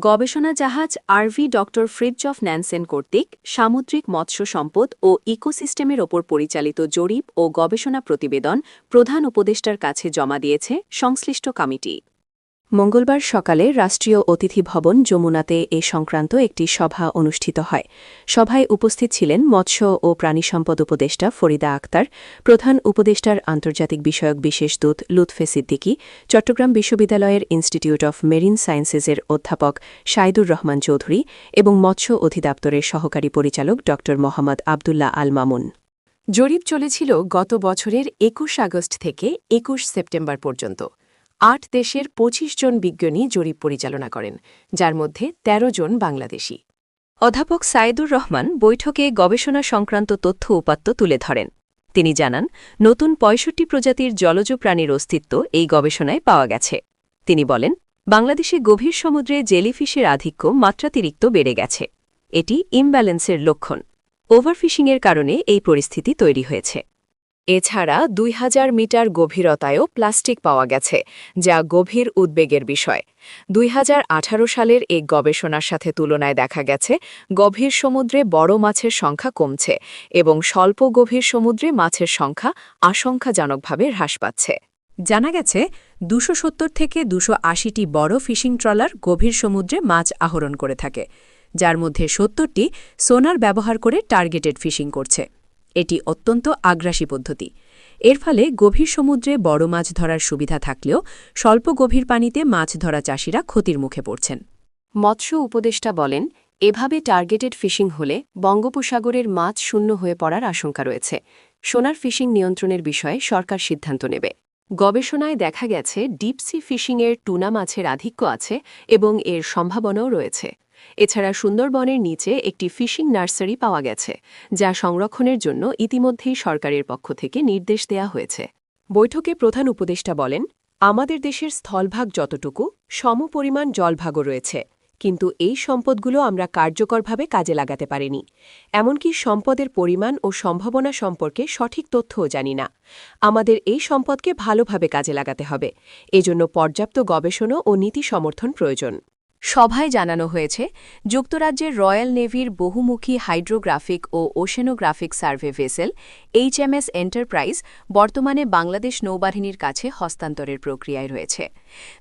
গবেষণা জাহাজ RV doctor ফ্রিডজফ ন্যানসেন কর্তৃক সামুদ্রিক মৎস্য সম্পদ ও ইকোসিস্টেমের ওপর পরিচালিত জরিপ ও গবেষণা প্রতিবেদন প্রধান উপদেষ্টার কাছে জমা দিয়েছে সংশ্লিষ্ট কমিটি। মঙ্গলবার সকালে রাষ্ট্রীয় অতিথি ভবন যমুনাতে এ সংক্রান্ত একটি সভা অনুষ্ঠিত হয়। সভায় উপস্থিত ছিলেন মৎস্য ও প্রাণিসম্পদ উপদেষ্টা ফরিদা আক্তার, প্রধান উপদেষ্টার আন্তর্জাতিক বিষয়ক বিশেষ দূত লুৎফে সিদ্দিকী, চট্টগ্রাম বিশ্ববিদ্যালয়ের ইনস্টিটিউট অফ মেরিন সায়েন্সেসের অধ্যাপক সাইদুর রহমান চৌধুরী এবং মৎস্য অধিদপ্তরের সহকারী পরিচালক ড মোহাম্মদ আবদুল্লাহ আল মামুন। জরিপ চলেছিল গত বছরের একুশ আগস্ট থেকে একুশ সেপ্টেম্বর পর্যন্ত। আট দেশের ২৫ জন বিজ্ঞানী জরিপ পরিচালনা করেন, যার মধ্যে ১৩ জন বাংলাদেশি। অধ্যাপক সাইদুর রহমান বৈঠকে গবেষণা সংক্রান্ত তথ্য উপাত্ত তুলে ধরেন। তিনি জানান, নতুন ৬৫ প্রজাতির জলজ প্রাণীর অস্তিত্ব এই গবেষণায় পাওয়া গেছে। তিনি বলেন, বাংলাদেশে গভীর সমুদ্রে জেলিফিশের আধিক্য মাত্রাতিরিক্ত বেড়ে গেছে। এটি ইমব্যালেন্সের লক্ষণ। ওভারফিশিংয়ের কারণে এই পরিস্থিতি তৈরি হয়েছে। এছাড়া দুই হাজার মিটার গভীরতায়ও প্লাস্টিক পাওয়া গেছে, যা গভীর উদ্বেগের বিষয়। দুই হাজার আঠারো সালের এই গবেষণার সাথে তুলনায় দেখা গেছে, গভীর সমুদ্রে বড় মাছের সংখ্যা কমছে এবং স্বল্প গভীর সমুদ্রে মাছের সংখ্যা আশঙ্কাজনকভাবে হ্রাস পাচ্ছে। জানা গেছে, দুশো থেকে দুশো আশিটি বড় ফিশিং ট্রলার গভীর সমুদ্রে মাছ আহরণ করে থাকে, যার মধ্যে সত্তরটি সোনার ব্যবহার করে টার্গেটেড ফিশিং করছে। এটি অত্যন্ত আগ্রাসী পদ্ধতি। এর ফলে গভীর সমুদ্রে বড় মাছ ধরার সুবিধা থাকলেও স্বল্প গভীর পানিতে মাছ ধরা চাষিরা ক্ষতির মুখে পড়ছেন। মৎস্য উপদেষ্টা বলেন, এভাবে টার্গেটেড ফিশিং হলে বঙ্গোপসাগরের মাছ শূন্য হয়ে পড়ার আশঙ্কা রয়েছে। সোনার ফিশিং নিয়ন্ত্রণের বিষয়ে সরকার সিদ্ধান্ত নেবে। গবেষণায় দেখা গেছে ডিপসি ফিশিংয়ের টুনা মাছের আধিক্য আছে এবং এর সম্ভাবনাও রয়েছে। এছাড়া সুন্দরবনের নিচে একটি ফিশিং নার্সারি পাওয়া গেছে, যা সংরক্ষণের জন্য ইতিমধ্যেই সরকারের পক্ষ থেকে নির্দেশ দেয়া হয়েছে। বৈঠকে প্রধান উপদেষ্টা বলেন, আমাদের দেশের স্থলভাগ যতটুকু, সমপরিমাণ জলভাগও রয়েছে, কিন্তু এই সম্পদগুলো আমরা কার্যকরভাবে কাজে লাগাতে পারিনি। এমনকি সম্পদের পরিমাণ ও সম্ভাবনা সম্পর্কে সঠিক তথ্যও জানি না। আমাদের এই সম্পদকে ভালোভাবে কাজে লাগাতে হবে। এজন্য পর্যাপ্ত গবেষণা ও নীতি সমর্থন প্রয়োজন। সভায় জানানো হয়েছে, যুক্তরাজ্যের রয়্যাল নেভির বহুমুখী হাইড্রোগ্রাফিক ও oceanographic survey vessel HMS Enterprise, বর্তমানে বাংলাদেশ নৌবাহিনীর কাছে হস্তান্তরের প্রক্রিয়ায় রয়েছে।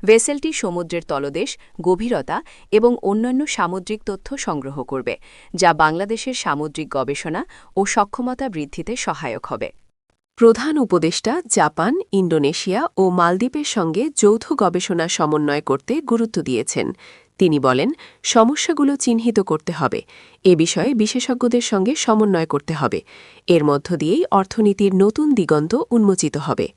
ভেসেলটি সমুদ্রের তলদেশ, গভীরতা এবং অন্যান্য সামুদ্রিক তথ্য সংগ্রহ করবে, যা বাংলাদেশের সামুদ্রিক গবেষণা ও সক্ষমতা বৃদ্ধিতে সহায়ক হবে। প্রধান উপদেষ্টা জাপান, ইন্দোনেশিয়া ও মালদ্বীপের সঙ্গে যৌথ গবেষণা সমন্বয় করতে গুরুত্ব দিয়েছেন। তিনি বলেন, সমস্যাগুলো চিহ্নিত করতে হবে। এ বিষয়ে বিশেষজ্ঞদের সঙ্গে সমন্বয় করতে হবে। এর মধ্য দিয়েই অর্থনীতির নতুন দিগন্ত উন্মোচিত হবে।